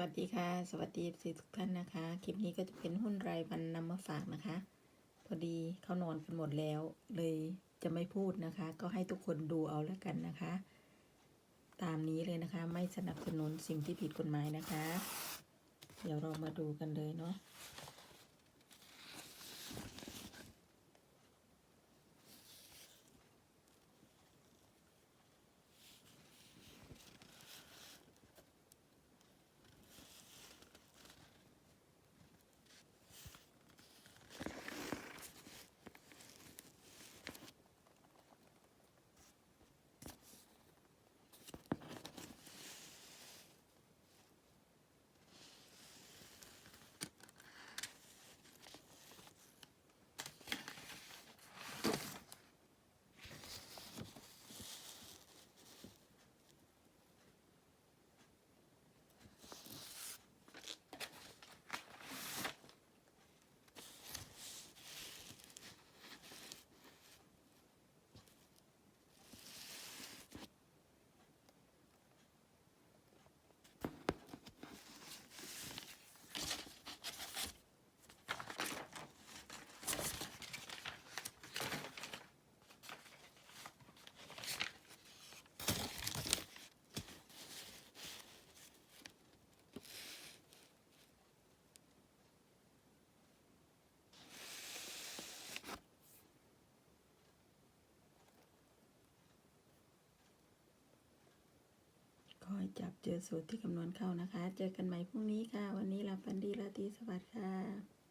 วัสดีค่ะ สวัสดีสิทุกท่านนะคะ คลิปนี้ก็จะเป็นหุ้นรายวันนำมาฝากนะคะ พอดีเขานอนกันหมดแล้ว เลยจะไม่พูดนะคะ ก็ให้ทุกคนดูเอาแล้วกันนะคะ ตามนี้เลยนะคะ ไม่สนับสนุนสิ่งที่ผิดกฎหมายนะคะ เดี๋ยวเรามาดูกันเลยเนาะ ค อยจับเจอสูตรที่คำนวณเข้านะคะ เจอกันใหม่พรุ่งนี้ค่ะ วันนี้ลาฟันดีลาตรีสวัสดิ์ค่ะ